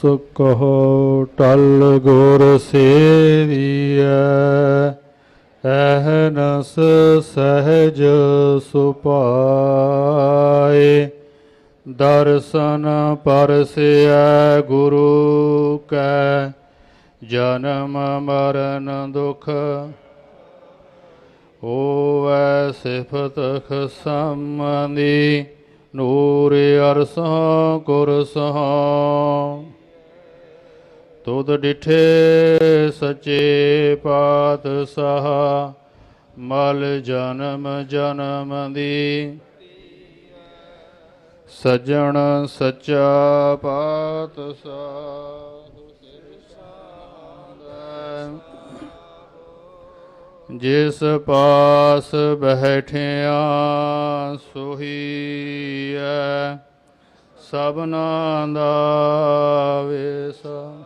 ਸੋ ਕਹੋ ਟਲ ਗੁਰ ਸੇਵੀਐ ਅਹਨਸ ਸਹਜ ਸੁਪਾਏ ਦਰਸ਼ਨ ਪਰਸਿਐ ਗੁਰੂ ਕੈ, ਜਨਮ ਮਰਨ ਦੁਖ ਹੋਵੈ ਸਿਫਤ ਖਸਮਨੀ, ਨੂਰ ਅਰਸੋਂ ਕੁਰਸੋਂ ਤੁਧ ਡਿਠੇ ਸੱਚੇ ਪਾਤਸ਼ਾਹ, ਮਲ ਜਨਮ ਜਨਮ ਦੀ। ਸਜਣ ਸੱਚਾ ਪਾਤਸ਼ਾਹ, ਜਿਸ ਪਾਸ ਬੈਠਿਆ ਸੋਹੀਐ ਸਭਨਾ ਦਾ ਵੇਸਾ।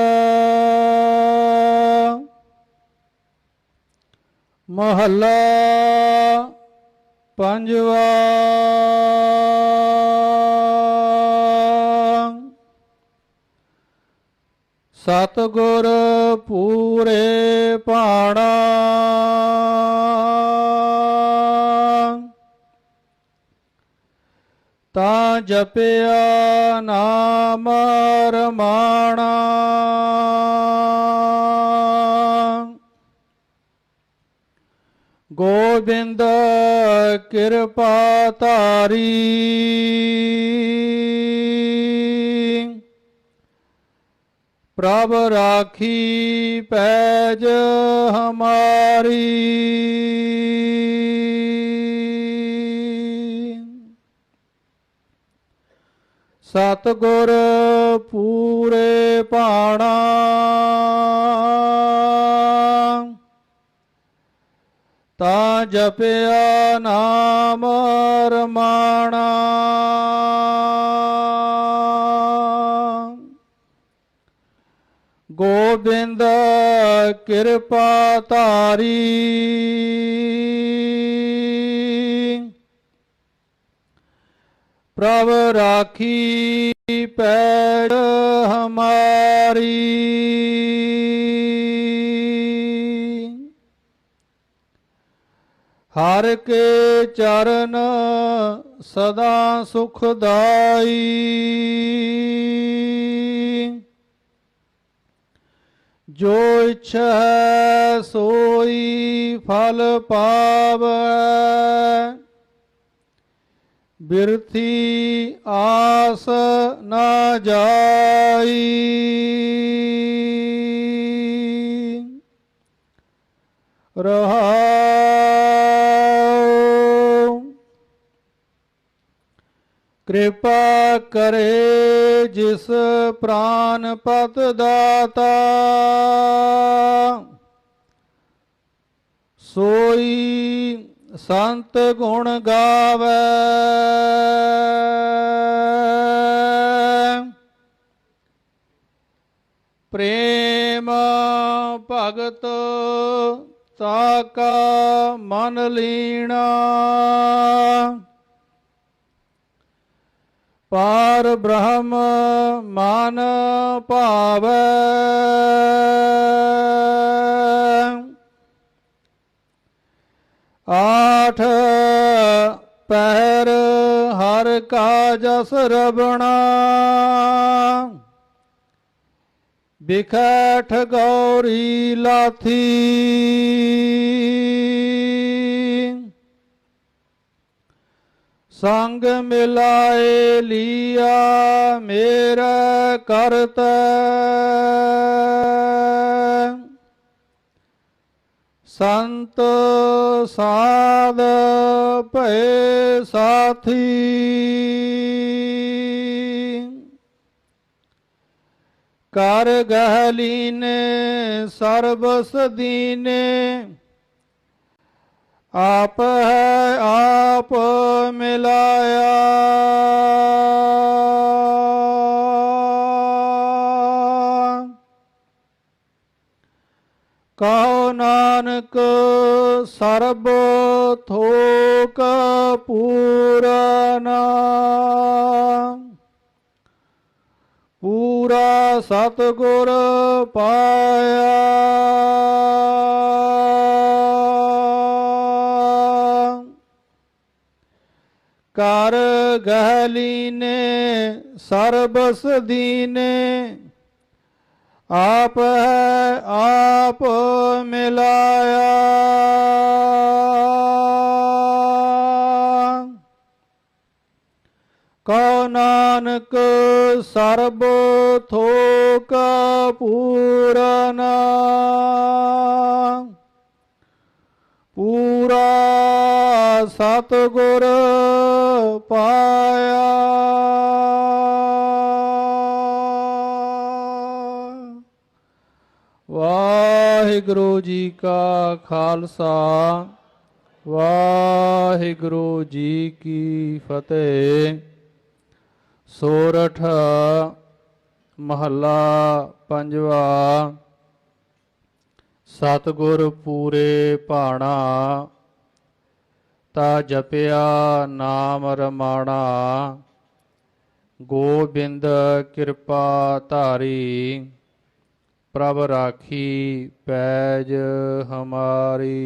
ਮਹੱਲਾ ਪੰਜਵਾ। ਸਤਗੁਰ ਪੂਰੇ ਪਾਣਾ ਤਾਂ ਜਪਿਆ ਨਾਮ ਰਮਾਣਾ। ਗੋਬਿੰਦ ਕਿਰਪਾ ਧਾਰੀ। ਪ੍ਰਭ ਰਾਖੀ ਪੈਜ ਹਮਾਰੀ। ਸਤਗੁਰ ਪੂਰੇ ਪਾਣਾ। ਤਾਂ ਜਪਿਆ ਨਾਮ ਰਮਾਣਾ। ਗੋਬਿੰਦ ਕਿਰਪਾ ਧਾਰੀ। ਪ੍ਰਭ ਰਾਖੀ ਪੈੜ ਹਮਾਰੀ। ਹਰ ਕੇ ਚਰਨ ਸਦਾ ਸੁਖਦਾਈ ਜੋ ਇੱਛਾ ਹੈ ਸੋਈ ਫਲ ਪਾਵੈ ਬਿਰਥੀ ਆਸ ਨਾ ਜਾਈ ਰਹਾਉ ਕਿਰਪਾ ਕਰੇ ਜਿਸ ਪ੍ਰਾਨ ਪਤ ਦਾਤਾ। ਸੋਈ ਸੰਤ ਗੁਣ ਗਾਵੇ। ਪ੍ਰੇਮ ਭਗਤ ਤਾਕਾ ਮਨ ਲੀਣਾ। ਪਾਰ ਬ੍ਰਹਮ ਮਾਨ ਭਾਵੈ। ਆਠ ਪਹਿਰ ਹਰ ਕਾ ਜਸ ਰਬਣਾ ਬਿਖੈਠ ਗੌਰੀ ਲਾਥੀ। ਸੰਗ ਮਿਲਾਏ ਲੀਆ ਮੇਰਾ ਕਰਤੈ। ਸੰਤ ਸਾਧ ਭਏ ਸਾਥੀ। ਕਰ ਗਹਲੀਨੇ ਸਰਬਸ ਦੀਨੇ ਆਪ ਹੈ ਆਪ ਮਿਲਾਇਆ। ਕਹੋ ਨਾਨਕ ਸਰਬ ਥੋਕ ਪੂਰਨਾ। ਪੂਰਾ ਸਤਗੁਰ ਪਾਇਆ। ਕਰ ਗਹਲੀਨੇ ਸਰਬਸ ਦੀਨੇ। ਆਪ ਹੈ ਆਪ ਮਿਲਾਇਆ। ਕਉ ਨਾਨਕ ਸਰਬ ਥੋਕ ਪੂਰਨਾ। ਪੂਰਾ ਸਤਗੁਰ ਪਾਇਆ। ਵਾਹਿਗੁਰੂ ਜੀ ਕਾ ਖਾਲਸਾ, ਵਾਹਿਗੁਰੂ ਜੀ ਕੀ ਫਤਿਹ। ਸੋਰਠ ਮਹੱਲਾ ਪੰਜਵਾ, ਸਤਗੁਰ ਪੂਰੇ ਭਾਣਾ। ਤਾ ਜਪਿਆ ਨਾਮ ਰਮਾਣਾ ਗੋਬਿੰਦ ਕਿਰਪਾ ਧਾਰੀ ਪ੍ਰਭ ਰਾਖੀ ਪੈਜ ਹਮਾਰੀ।